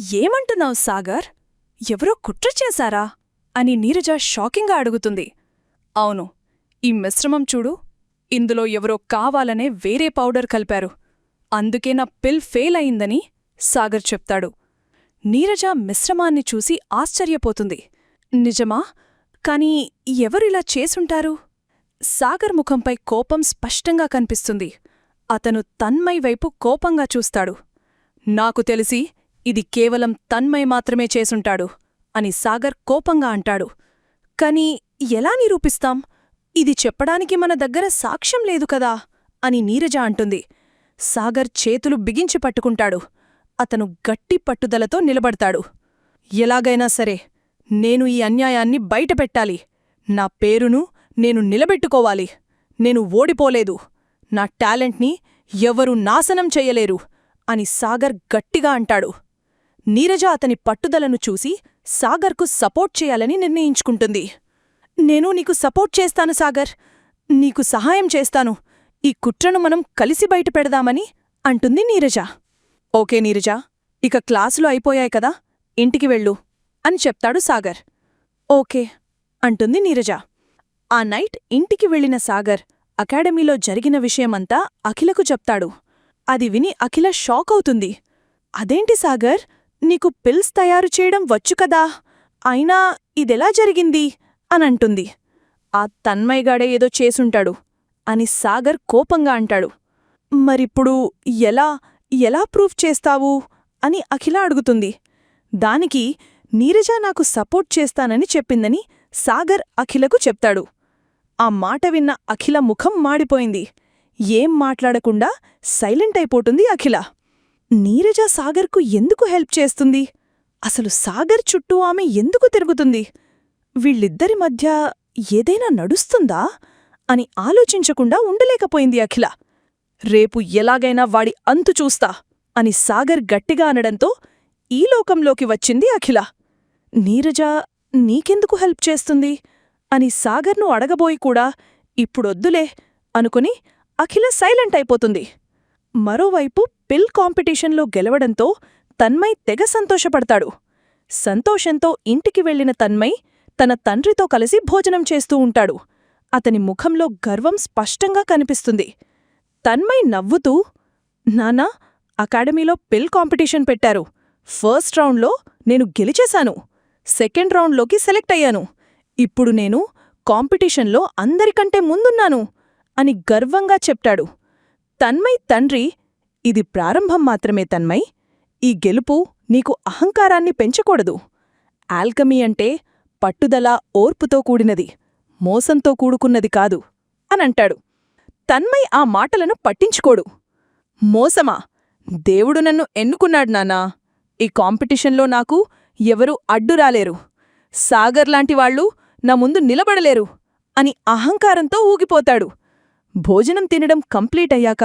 ఏమంటున్నావు సాగర్? ఎవరో కుట్ర చేశారా? అని నీరజ షాకింగ్గా అడుగుతుంది. అవును ఈ మిశ్రమం చూడు. ఇందులో ఎవరో కావాలనే వేరే పౌడర్ కలిపారు. అందుకే నా పిల్ ఫెయిల్ అయిందని సాగర్ చెప్తాడు. నీరజ మిశ్రమాన్ని చూసి ఆశ్చర్యపోతుంది. నిజమా? కాని ఎవరిలా చేసుంటారు? సాగర్ ముఖంపై కోపం స్పష్టంగా కనిపిస్తుంది. అతను తన్మయ్ వైపు కోపంగా చూస్తాడు. నాకు తెలిసి ఇది కేవలం తన్మయ్ మాత్రమే చేసుంటాడు అని సాగర్ కోపంగా అంటాడు. కాని ఎలా నిరూపిస్తాం? ఇది చెప్పడానికి మన దగ్గర సాక్ష్యం లేదు కదా? అని నీరజ అంటుంది. సాగర్ చేతులు బిగించి పట్టుకుంటాడు. అతను గట్టి పట్టుదలతో నిలబడతాడు. ఎలాగైనా సరే నేను ఈ అన్యాయాన్ని బయటపెట్టాలి. నా పేరును నేను నిలబెట్టుకోవాలి. నేను ఓడిపోలేదు. నా టాలెంట్ని ఎవరూ నాశనం చెయ్యలేరు అని సాగర్ గట్టిగా అంటాడు. నీరజ అతని పట్టుదలను చూసి సాగర్కు సపోర్ట్ చేయాలని నిర్ణయించుకుంటుంది. నేను నీకు సపోర్ట్ చేస్తాను సాగర్. నీకు సహాయం చేస్తాను. ఈ కుట్రను మనం కలిసి బయట పెడదామని అంటుంది నీరజ. ఓకే నీరజ ఇక క్లాసులు అయిపోయాయి కదా ఇంటికి వెళ్ళు అని చెప్తాడు సాగర్. ఓకే అంటుంది నీరజ. ఆ నైట్ ఇంటికి వెళ్ళిన సాగర్ అకాడమీలో జరిగిన విషయమంతా అఖిలకు చెప్తాడు. అది విని అఖిల షాక్ అవుతుంది. అదేంటి సాగర్? నీకు పిల్స్ తయారు చేయడం వచ్చు కదా అయినా ఇదెలా జరిగింది? అనంటుంది. ఆ తన్మయగాడే ఏదో చేసుంటాడు అని సాగర్ కోపంగా అంటాడు. మరిప్పుడు ఎలా ఎలా ప్రూఫ్ చేస్తావు? అని అఖిల అడుగుతుంది. దానికి నీరజ నాకు సపోర్ట్ చేస్తానని చెప్పిందని సాగర్ అఖిలకు చెప్తాడు. ఆ మాట విన్న అఖిల ముఖం మాడిపోయింది. ఏం మాట్లాడకుండా సైలెంట్ అయిపోతుంది అఖిల. నీరజ సాగర్కు ఎందుకు హెల్ప్ చేస్తుంది? అసలు సాగర్ చుట్టూ ఆమె ఎందుకు తిరుగుతుంది? వీళ్ళిద్దరి మధ్య ఏదైనా నడుస్తుందా? అని ఆలోచించకుండా ఉండలేకపోయింది అఖిల. రేపు ఎలాగైనా వాడి అంతు చూస్తా అని సాగర్ గట్టిగా అనడంతో ఈ లోకంలోకి వచ్చింది అఖిల. నీరజ నీకెందుకు హెల్ప్ చేస్తుంది? అని సాగర్ను అడగబోయి కూడా ఇప్పుడొద్దులే అనుకుని అఖిల సైలెంట్ అయిపోతుంది. మరోవైపు పిల్ కాంపిటీషన్లో గెలవడంతో తన్మయ్ తెగ సంతోషపడతాడు. సంతోషంతో ఇంటికి వెళ్ళిన తన్మయ్ తన తండ్రితో కలిసి భోజనం చేస్తూ ఉంటాడు. అతని ముఖంలో గర్వం స్పష్టంగా కనిపిస్తుంది. తన్మయ్ నవ్వుతూ నానా అకాడమీలో పిల్ కాంపిటీషన్ పెట్టారు. ఫస్ట్ రౌండ్లో నేను గెలిచేశాను. సెకండ్ రౌండ్లోకి సెలెక్ట్ అయ్యాను. ఇప్పుడు నేను కాంపిటీషన్లో అందరికంటే ముందున్నాను అని గర్వంగా చెప్తాడు. తన్మయ్ తండ్రి ఇది ప్రారంభం మాత్రమే తన్మయ్. ఈ గెలుపు నీకు అహంకారాన్ని పెంచకూడదు. ఆల్కమీ అంటే పట్టుదల ఓర్పుతో కూడినది మోసంతో కూడుకున్నది కాదు అనంటాడు. తన్మయ్ ఆ మాటలను పట్టించుకోడు. మోసమా? దేవుడు నన్ను ఎన్నుకున్నాడు నాన్నా. ఈ కాంపిటీషన్లో నాకు ఎవరూ అడ్డురాలేరు సాగర్ లాంటివాళ్ళు నా ముందు నిలబడలేరు అని అహంకారంతో ఊగిపోతాడు. భోజనం తినడం కంప్లీట్ అయ్యాక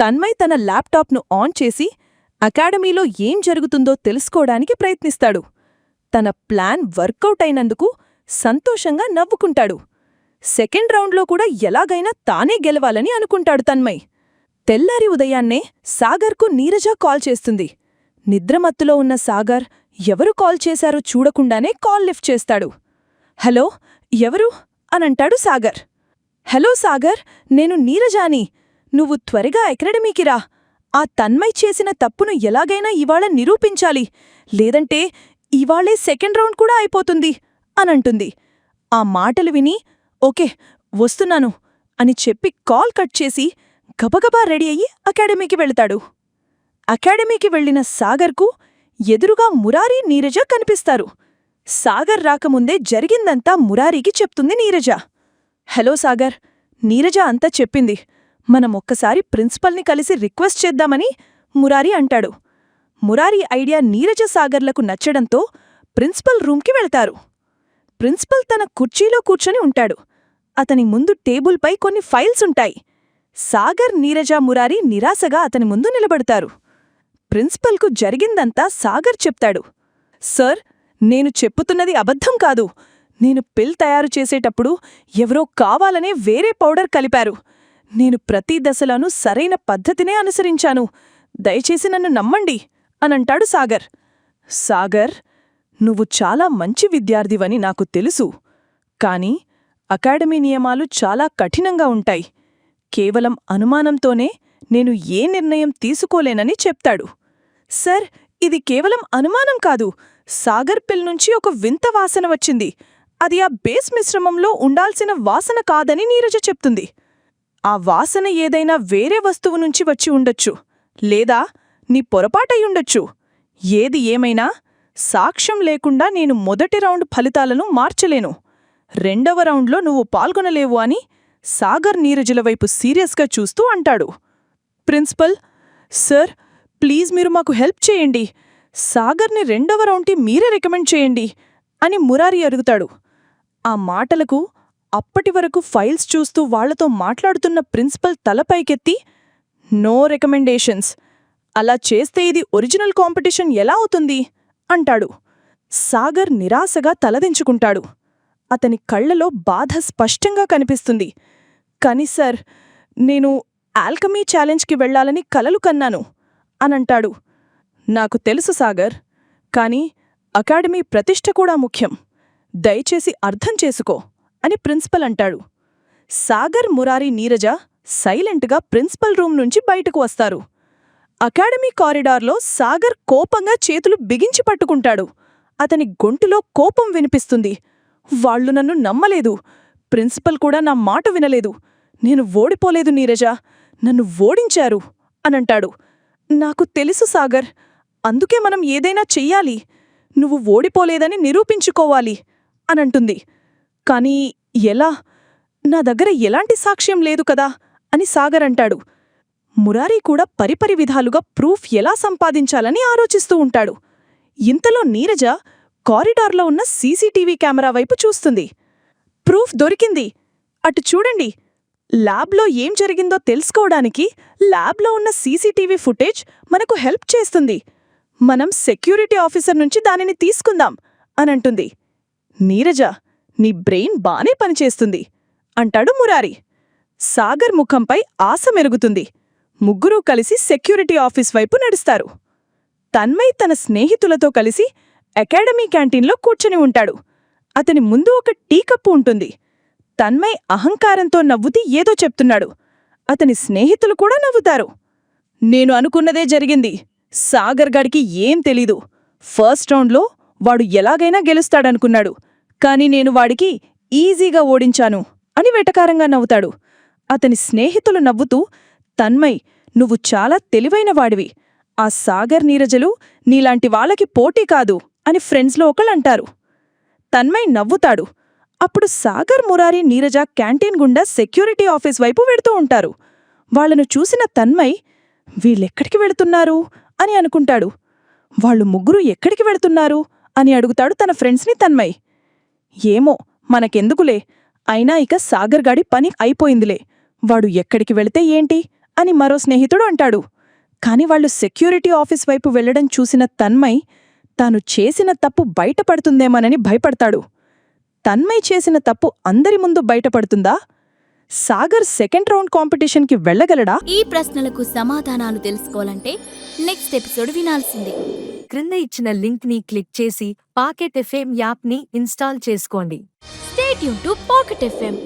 తన్మయ్ తన ల్యాప్టాప్ను ఆన్ చేసి అకాడమీలో ఏం జరుగుతుందో తెలుసుకోవడానికి ప్రయత్నిస్తాడు. తన ప్లాన్ వర్కౌట్ అయినందుకు సంతోషంగా నవ్వుకుంటాడు. సెకండ్ రౌండ్లో కూడా ఎలాగైనా తానే గెలవాలని అనుకుంటాడు తన్మయ్. తెల్లారి ఉదయాన్నే సాగర్కు నీరజ కాల్ చేస్తుంది. నిద్రమత్తులో ఉన్న సాగర్ ఎవరు కాల్ చేశారో చూడకుండానే కాల్ లిఫ్ట్ చేస్తాడు. హలో ఎవరు? అనంటాడు సాగర్. హలో సాగర్ నేను నీరజాని. నువ్వు త్వరగా అకాడమీకి రా. ఆ తన్మయ్ చేసిన తప్పును ఎలాగైనా ఇవాళ నిరూపించాలి. లేదంటే ఇవాళే సెకండ్ రౌండ్ కూడా అయిపోతుంది అనంటుంది. ఆ మాటలు విని ఓకే వస్తున్నాను అని చెప్పి కాల్ కట్ చేసి గబగబా రెడీ అయ్యి అకాడమీకి వెళతాడు. అకాడమీకి వెళ్ళిన సాగర్కు ఎదురుగా మురారీ నీరజ కనిపిస్తారు. సాగర్ రాకముందే జరిగిందంతా మురారీకి చెప్తుంది నీరజ. హలో సాగర్ నీరజ అంతా చెప్పింది. మనం ఒక్కసారి ప్రిన్సిపల్ని కలిసి రిక్వెస్ట్ చేద్దామని మురారి అంటాడు. మురారి ఐడియా నీరజ సాగర్లకు నచ్చడంతో ప్రిన్సిపల్ రూమ్కి వెళ్తారు. ప్రిన్సిపల్ తన కుర్చీలో కూర్చొని ఉంటాడు. అతని ముందు టేబుల్పై కొన్ని ఫైల్స్ ఉంటాయి. సాగర్ నీరజ మురారి నిరాశగా అతని ముందు నిలబడతారు. ప్రిన్సిపల్కు జరిగిందంతా సాగర్ చెప్తాడు. సర్ నేను చెప్పుతున్నది అబద్ధం కాదు. నేను పిల్ తయారు చేసేటప్పుడు ఎవరో కావాలనే వేరే పౌడర్ కలిపారు. నేను ప్రతి దశలోనూ సరైన పద్ధతినే అనుసరించాను. దయచేసి నన్ను నమ్మండి అనంటాడు సాగర్. సాగర్ నువ్వు చాలా మంచి విద్యార్థివని నాకు తెలుసు. కాని అకాడమీ నియమాలు చాలా కఠినంగా ఉంటాయి. కేవలం అనుమానంతోనే నేను ఏ నిర్ణయం తీసుకోలేనని చెప్తాడు. సర్ ఇది కేవలం అనుమానం కాదు. సాగర్ పిల్ నుంచి ఒక వింత వాసన వచ్చింది. అది ఆ బేస్ మిశ్రమంలో ఉండాల్సిన వాసన కాదని నీరజ చెప్తుంది. ఆ వాసన ఏదైనా వేరే వస్తువు నుంచి వచ్చి ఉండొచ్చు లేదా నీ పొరపాటయ్యుండొచ్చు ఏది ఏమైనా సాక్ష్యం లేకుండా నేను మొదటి రౌండ్ ఫలితాలను మార్చలేను. రెండవ రౌండ్లో నువ్వు పాల్గొనలేవు అని సాగర్ నీరజుల వైపు సీరియస్గా చూస్తూ అంటాడు. ప్రిన్సిపల్ సర్ ప్లీజ్ మీరు మాకు హెల్ప్ చేయండి. సాగర్ని రెండవ రౌండ్కి మీరే రికమెండ్ చేయండి అని మురారి అడుగుతాడు. ఆ మాటలకు అప్పటి వరకు ఫైల్స్ చూస్తూ వాళ్ళతో మాట్లాడుతున్న ప్రిన్సిపల్ తలపైకెత్తి నో రికమెండేషన్స్. అలా చేస్తే ఇది ఒరిజినల్ కాంపిటీషన్ ఎలా అవుతుంది? అంటాడు. సాగర్ నిరాశగా తలదించుకుంటాడు. అతని కళ్ళలో బాధ స్పష్టంగా కనిపిస్తుంది. కాని సార్ నేను ఆల్కమీ ఛాలెంజ్కి వెళ్ళాలని కలలు కన్నాను అనంటాడు. నాకు తెలుసు సాగర్ కానీ అకాడమీ ప్రతిష్ట కూడా ముఖ్యం. దయచేసి అర్థం చేసుకో. అని ప్రిన్సిపల్ అంటాడు. సాగర్ మురారి నీరజ సైలెంట్గా ప్రిన్సిపల్ రూమ్ నుంచి బయటకు వస్తారు. అకాడమీ కారిడార్లో సాగర్ కోపంగా చేతులు బిగించి పట్టుకుంటాడు. అతని గొంతులో కోపం వినిపిస్తుంది. వాళ్ళు నన్ను నమ్మలేదు. ప్రిన్సిపల్ కూడా నా మాట వినలేదు. నేను ఓడిపోలేదు నీరజ. నన్ను ఓడించారు అనంటాడు. నాకు తెలుసు సాగర్. అందుకే మనం ఏదైనా చెయ్యాలి. నువ్వు ఓడిపోలేదని నిరూపించుకోవాలి అనంటుంది. కానీ ఎలా? నా దగ్గర ఎలాంటి సాక్ష్యం లేదు కదా అని సాగర్ అంటాడు. మురారీ కూడా పరిపరి విధాలుగా ప్రూఫ్ ఎలా సంపాదించాలని ఆలోచిస్తూ ఉంటాడు. ఇంతలో నీరజ కారిడార్లో ఉన్న సీసీటీవీ కెమెరా వైపు చూస్తుంది. ప్రూఫ్ దొరికింది. అటు చూడండి. ల్యాబ్లో ఏం జరిగిందో తెలుసుకోవడానికి ల్యాబ్లో ఉన్న సీసీటీవీ ఫుటేజ్ మనకు హెల్ప్ చేస్తుంది. మనం సెక్యూరిటీ ఆఫీసర్ నుంచి దానిని తీసుకుందాం అనంటుంది నీరజ నీ బ్రెయిన్ బానే పనిచేస్తుంది అంటాడు మురారి. సాగర్ ముఖంపై ఆశ మెరుగుతుంది. ముగ్గురూ కలిసి సెక్యూరిటీ ఆఫీస్ వైపు నడుస్తారు. తన్మయ్ తన స్నేహితులతో కలిసి అకాడమీ క్యాంటీన్లో కూర్చొని ఉంటాడు. అతని ముందు ఒక టీ కప్పు ఉంటుంది. తన్మయ్ అహంకారంతో నవ్వుతూ ఏదో చెప్తున్నాడు. అతని స్నేహితులు కూడా నవ్వుతారు. నేను అనుకున్నదే జరిగింది. సాగర్ గడికి ఏం తెలీదు. ఫస్ట్ రౌండ్లో వాడు ఎలాగైనా గెలుస్తాడనుకున్నాడు. కాని నేను వాడికి ఈజీగా ఓడించాను అని వెటకారంగా నవ్వుతాడు. అతని స్నేహితులు నవ్వుతూ తన్మయ్ నువ్వు చాలా తెలివైన వాడివి. ఆ సాగర్ నీరజలు నీలాంటి వాళ్ళకి పోటీ కాదు అని ఫ్రెండ్స్లో ఒకళ్ళంటారు. తన్మయ్ నవ్వుతాడు. అప్పుడు సాగర్ మురారి నీరజ క్యాంటీన్ గుండా సెక్యూరిటీ ఆఫీస్ వైపు వెడుతూ ఉంటారు. వాళ్ళను చూసిన తన్మయ్ వీళ్ళెక్కడికి వెళుతున్నారు? అని అనుకుంటాడు. వాళ్ళు ముగ్గురు ఎక్కడికి వెళుతున్నారు? అని అడుగుతాడు తన ఫ్రెండ్స్ని తన్మయ్. ఏమో మనకెందుకులే? అయినా ఇక సాగర్గాడి పని అయిపోయిందిలే. వాడు ఎక్కడికి వెళితే ఏంటి? అని మరో స్నేహితుడు అంటాడు. కాని వాళ్ళు సెక్యూరిటీ ఆఫీస్ వైపు వెళ్ళడం చూసిన తన్మయ్ తాను చేసిన తప్పు బయటపడుతుందేమోనని భయపడతాడు. తన్మయ్ చేసిన తప్పు అందరి ముందు బయటపడుతుందా? సాగర్ సెకండ్ రౌండ్ కాంపిటీషన్కి వెళ్ళగలడా? ఈ ప్రశ్నలకు సమాధానాలు తెలుసుకోవాలంటే నెక్స్ట్ ఎపిసోడ్ వినాల్సిందే. క్రింద ఇచ్చిన లింక్ని క్లిక్ చేసి పాకెట్ ఎఫ్ఎం యాప్ని ఇన్స్టాల్ చేసుకోండి. స్టేట్ యూన్ టు పాకెట్ ఎఫ్ఎం